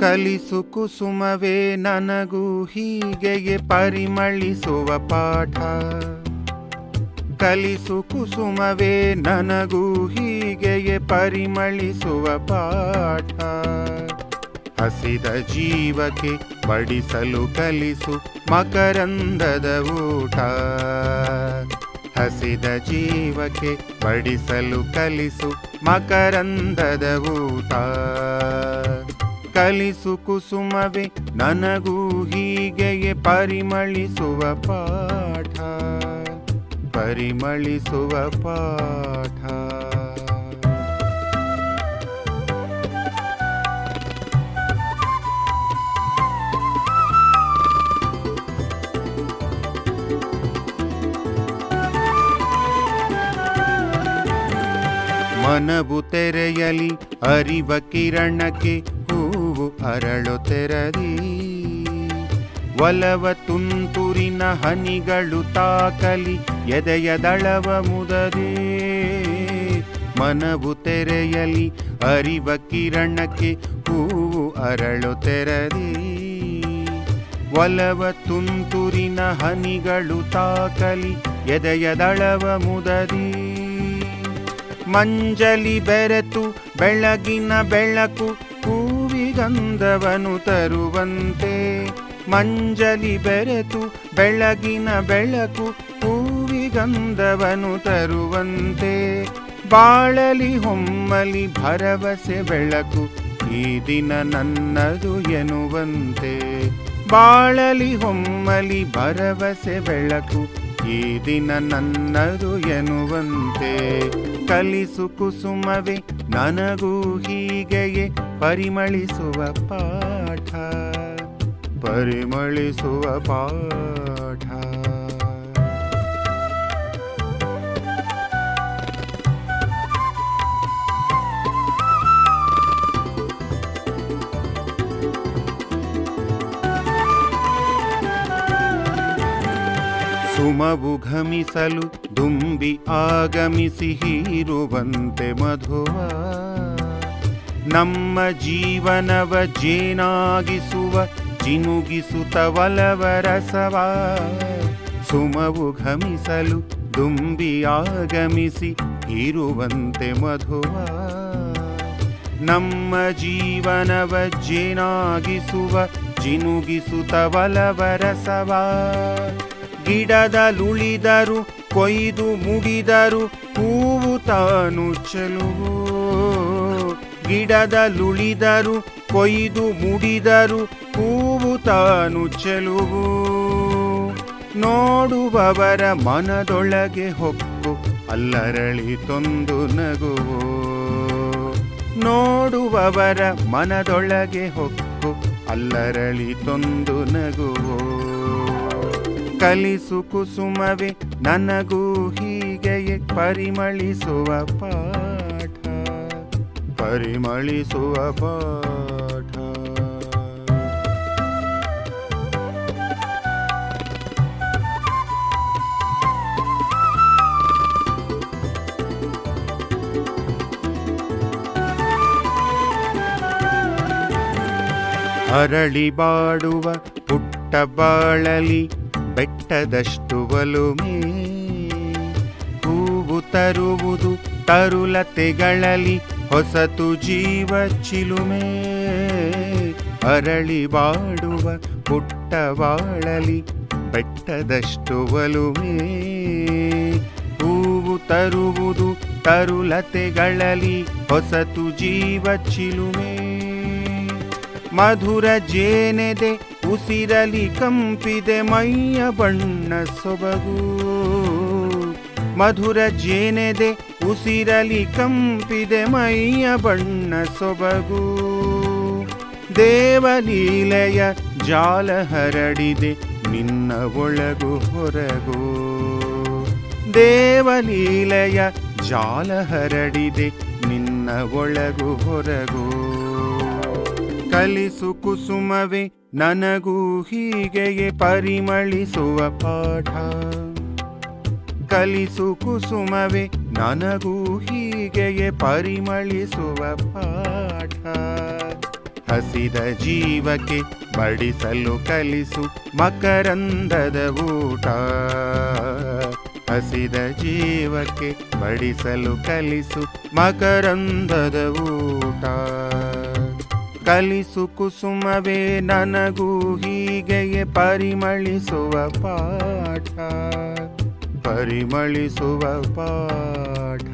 ಕಲಿಸು ಕುಸುಮವೇ ನನಗೂ ಹೀಗೆಗೆ ಪರಿಮಳಿಸುವ ಪಾಠ. ಕಲಿಸು ಕುಸುಮವೇ ನನಗೂ ಹೀಗೆಗೆ ಪರಿಮಳಿಸುವ ಪಾಠ. ಹಸಿದ ಜೀವಕ್ಕೆ ಬಡಿಸಲು ಕಲಿಸು ಮಕರಂದದ ಊಟ. ಹಸಿದ ಜೀವಕ್ಕೆ ಬಡಿಸಲು ಕಲಿಸು ಮಕರಂದದ ಊಟ. ಕಲಿಸು ಕುಸುಮವೆ ನನಗೂ ಹೀಗೆಯೇ ಪರಿಮಳಿಸುವ ಪಾಠ. ಪರಿಮಳಿಸುವ ಪಾಠ. ಮನವು ತೆರೆಯಲಿ ಅರಿವ ಕಿರಣಕ್ಕೆ ಅರಳು ತೆರದಿ, ಒಲವ ತುಂತುರಿನ ಹನಿಗಳು ತಾಕಲಿ, ಎದೆಯ ದಳವ ಮುದದೆ. ಮನವು ತೆರೆಯಲಿ, ಅರಿವ ಕಿರಣಕ್ಕೆ ಹೂವು ಅರಳು ತೆರದಿ, ಒಲವ ತುಂತುರಿನ ಹನಿಗಳು ತಾಕಲಿ, ಎದೆಯ ದಳವ ಮುದದಿ. ಮಂಜಲಿ ಬೆರೆತು ಬೆಳಗಿನ ಬೆಳಕು ಹೂವಿಗಂಧವನು ತರುವಂತೆ ಮಂಜಲಿ ಬೆರೆತು ಬೆಳಗಿನ ಬೆಳಕು ಹೂವಿಗಂಧವನು ತರುವಂತೆ ಬಾಳಲಿ ಹೊಮ್ಮಲಿ ಭರವಸೆ ಬೆಳಕು ಈ ದಿನ ನನ್ನದು ಎನ್ನುವಂತೆ ಬಾಳಲಿ ಹೊಮ್ಮಲಿ ಭರವಸೆ ಬೆಳಕು ಈ ದಿನ ನನ್ನದು ಎನ್ನುವಂತೆ ಕಲಿಸು ಕುಸುಮವೇ ನನಗೂ ಹೀಗೆಯೇ ಪರಿಮಳಿಸುವ ಪಾಠ ಪರಿಮಳಿಸುವ ಪಾಠ. ಸುಮವು ಘಮಿಸಲು ದುಂಬಿ ಆಗಮಿಸಿ ಹೀರುವಂತೆ ಮಧುವ ನಮ್ಮ ಜೀವನವ ಜೇನಾಗಿಸುವ ಚಿನುಗಿಸುತ್ತ ಒಲವ ರಸವ. ಸುಮವು ಘಮಿಸಲು ದುಂಬಿ ಆಗಮಿಸಿ ಇರುವಂತೆ ಮಧುವ. ನಮ್ಮ ಜೀವನವ ಜೇನಾಗಿಸುವ ಜಿನುಗಿಸುತ್ತ ಒಲವ ರಸವ ಗಿಡದಲುಳಿದರು ಕೊಯ್ದು ಮುಡಿದರು, ಹೂವು ತಾನು ಚೆಲುವು. ಗಿಡದಲುಳಿದರು ಕೊಯ್ದು ಮುಡಿದರು, ಹೂವು ತಾನು ಚೆಲುವು. ನೋಡುವವರ ಮನದೊಳಗೆ ಹೊಕ್ಕು, ಅಲ್ಲರಳಿ ತೊಂದು ನಗುವು. ನೋಡುವವರ ಮನದೊಳಗೆ ಹೊಕ್ಕು, ಅಲ್ಲರಳಿ ತೊಂದು ನಗುವು. ಕಲಿಸು ಕುಸುಮವೇ, ನನಗೂ ಹೀಗೆಯೇ ಪರಿಮಳಿಸುವ ಪಾಠ ಪರಿಮಳಿಸುವ ಪಾಠ. ಅರಳಿ ಬಾಡುವ ಪುಟ್ಟ ಬಾಳಲಿ ಬೆಟ್ಟದಷ್ಟು ಬಲುಮೆ ಹೂವು ತರುವುದು ತರುಲತೆಗಳಲ್ಲಿ ಹೊಸತು ಜೀವ ಚಿಲುಮೆ. ಅರಳಿ ಬಾಡುವ ಪುಟ್ಟ ಬಾಳಲಿ ಬೆಟ್ಟದಷ್ಟು ಒಲುಮೆ. ಹೂವು ತರುವುದು ತರುಲತೆಗಳಲ್ಲಿ ಹೊಸತು ಜೀವ ಚಿಲುಮೆ. ಮಧುರ ಜೇನೆದೆ ಉಸಿರಲಿ ಕಂಪಿದೆ ಮೈಯ ಬಣ್ಣ ಸೊಬಗು. ಮಧುರ ಜೇನೆದೆ ಉಸಿರಲಿ ಕಂಪಿದೆ ಮೈಯ ಬಣ್ಣ ಸೊಬಗು. ದೇವಲೀಲೆಯ ಜಾಲ ಹರಡಿದೆ ನಿನ್ನ ಒಳಗು ಹೊರಗು. ದೇವಲೀಲೆಯ ಜಾಲ ಹರಡಿದೆ ನಿನ್ನ ಒಳಗು ಹೊರಗು. ಕಲಿಸು ಕುಸುಮವೇ, ನನಗೂ ಹೀಗೆಯೇ ಪರಿಮಳಿಸುವ ಪಾಠ. ಕಲಿಸು ಕುಸುಮವೇ, ನನಗೂ ಹೀಗೆಯೇ ಪರಿಮಳಿಸುವ ಪಾಠ. ಹಸಿದ ಜೀವಕ್ಕೆ ಬಡಿಸಲು ಕಲಿಸು ಮಕರಂದದ ಊಟ. ಹಸಿದ ಜೀವಕ್ಕೆ ಬಡಿಸಲು ಕಲಿಸು ಮಕರಂದದ ಊಟ. ಕಲಿಸು ಕುಸುಮವೇ, ನನಗೂ ಹೀಗೆಯೇ ಪರಿಮಳಿಸುವ ಪಾಠ. ಪರಿಮಳಿಸುವ ಪಾಠ